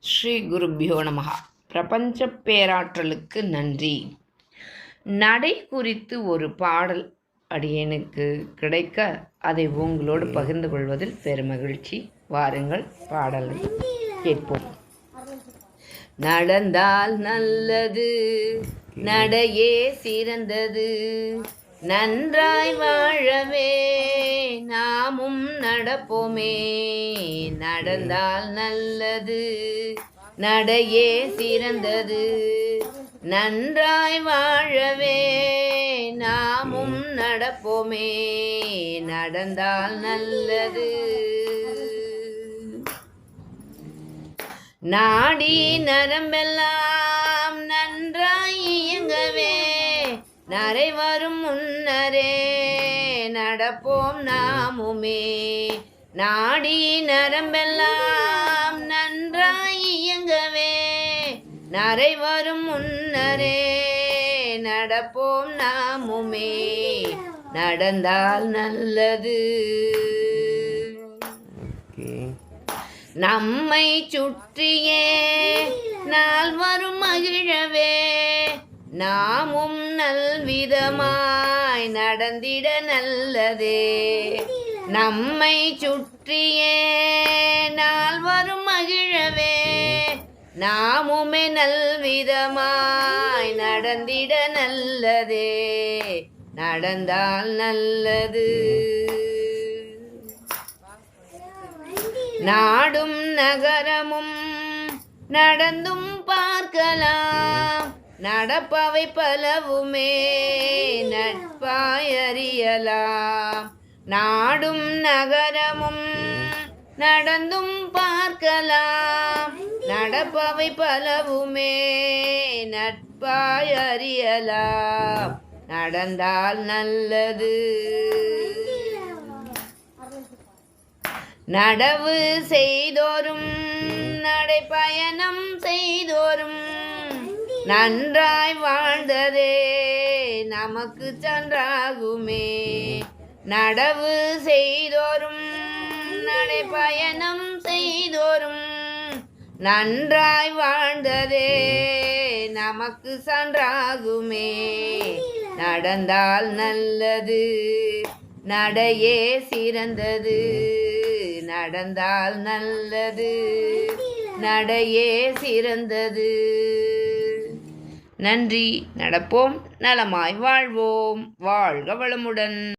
ஸ்ரீ குருபியோ நமகா பிரபஞ்ச பேராற்றலுக்கு நன்றி. நடை குறித்து ஒரு பாடல் அடியனுக்கு கிடைக்க அதை உங்களோடு பகிர்ந்து கொள்வதில் பெருமகிழ்ச்சி. வாருங்கள் பாடலை கேட்போம். நடந்தால் நல்லது நடையே சிறந்தது நன்றாய் வாழவே நாமும் நடப்போமே. நடந்தால் நல்லது. நடையே சிறந்தது. நன்றாய் வாழவே. நாமும் நடப்போமே. நடந்தால் நல்லது. நாடி நரம்பெல்லாம் நன்றாய் இயங்கவே. நரை வரும் முன்னரே. நடப்போம் நாமுமே. நாடி நரம்பெல்லாம் நன்றாய் இயங்கவே. நரை வரும் முன்னரே நடப்போம் நாமுமே. நடந்தால் நல்லது. நம்மை சுற்றியே நாள் வரும் மகிழவே. நாமும் நல்விதமாய் நடந்திட நல்லதே. நம்மை சுற்றியே நாள் வரும் மகிழவே. நாமுமே நல்விதமாய் நடந்திட நல்லதே. நடந்தால் நல்லது. நாடும் நகரமும் நடந்தும் பார்க்கலாம். நடப்பவை பலவுமே நட்பாய் அறியலாம் நாடும் நகரமும் நடந்தும் பார்க்கலாம். நடப்பவை பலவுமே நட்பாய் அறியலாம் நடந்தால் நல்லது. நடவு செய்தோறும் நடைப்பயணம் செய்தோறும் நன்றாய் வாழ்ந்ததே நமக்கு சன்றாகுமே. நடவு செய்தோறும் நடைப்பயணம் செய்தோறும் நன்றாய் வாழ்ந்ததே நமக்கு சன்றாகுமே. நடந்தால் நல்லது நடையே சிறந்தது நடந்தால் நல்லது நடையே சிறந்தது. நன்றி. நடப்போம். நலமாய் வாழ்வோம். வாழ்க வளமுடன்.